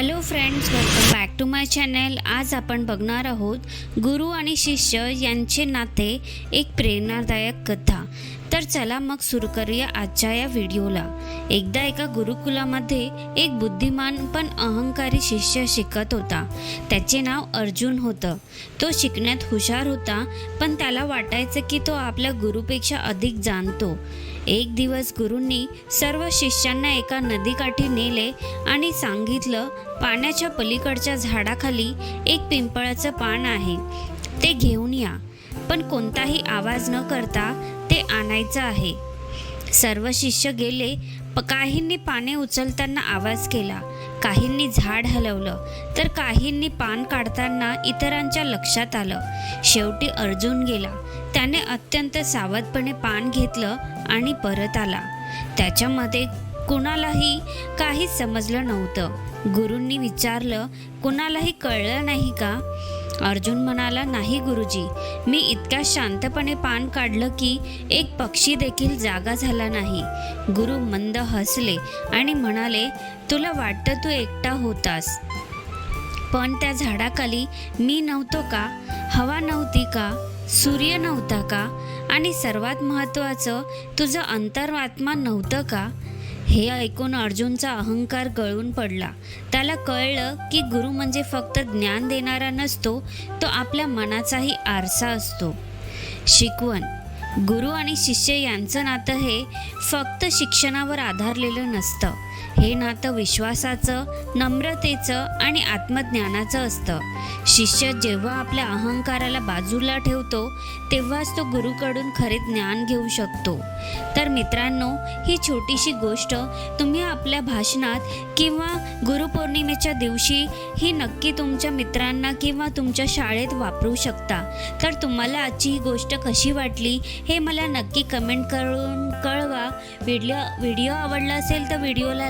Hello friends welcome back to my channel आज आपण बघणार आहोत गुरु आणि शिष्य यांचे नाते एक प्रेरणादायक कथा. तर चला मग सुरू करूया आजच्या या व्हिडिओला. एकदा एका गुरुकुलामध्ये एक बुद्धिमान पण अहंकारी शिष्य शिकत होता. त्याचे नाव अर्जुन होतं. तो शिकण्यात हुशार होता पण त्याला वाटायचं की तो आपल्या गुरुपेक्षा अधिक जाणतो. एक दिवस गुरूंनी सर्व शिष्यांना एका नदीकाठी नेले आणि सांगितलं पाण्याच्या पलीकडच्या झाडाखाली एक पिंपळाचं पान आहे. ते घेऊन या. पण कोणताही आवाज न करता ते आणायचं आहे. सर्व शिष्य गेले. प काहींनी पाने उचलताना आवाज केला. काहींनी झाड हलवलं. तर काहींनी पान काढताना इतरांच्या लक्षात आलं. शेवटी अर्जुन गेला. त्याने अत्यंत सावधपणे पान घेतलं आणि परत आला. त्याच्यामध्ये कुणालाही काहीच समजलं नव्हतं. गुरूंनी विचारलं कुणालाही कळलं नाही का? अर्जुन म्हणाला नाही गुरुजी मी इतक्या शांतपणे पान काढलं की एक पक्षी देखील जागा झाला नाही. गुरु मंद हसले आणि म्हणाले तुला वाटतं तू एकटा होतास. पण त्या झाडाखाली मी नव्हतो का? हवा नव्हती का? सूर्य नव्हता का? आणि सर्वात महत्त्वाचं तुझं अंतरात्मा नव्हतं का? हे ऐकून अर्जुनचा अहंकार गळून पडला. त्याला कळलं की गुरु म्हणजे फक्त ज्ञान देणारा नसतो तो आपल्या मनाचाही आरसा असतो. शिकवण. गुरु आणि शिष्य यांचं नातं हे फक्त शिक्षणावर आधारलेलं नसतं. हे नातं विश्वासाचं नम्रतेचं आणि आत्मज्ञानाचं असतं. शिष्य जेव्हा आपल्या अहंकाराला बाजूला ठेवतो तेव्हाच तो गुरुकडून खरे ज्ञान घेऊ शकतो. तर मित्रांनो ही छोटीशी गोष्ट तुम्ही आपल्या भाषणात किंवा गुरुपौर्णिमेच्या दिवशी ही नक्की तुमच्या मित्रांना किंवा तुमच्या शाळेत वापरू शकता. तर तुम्हाला आजची ही गोष्ट कशी वाटली हे मला नक्की कमेंट करून कळवा. व्हिडिओ व्हिडिओ आवडला असेल तर व्हिडिओला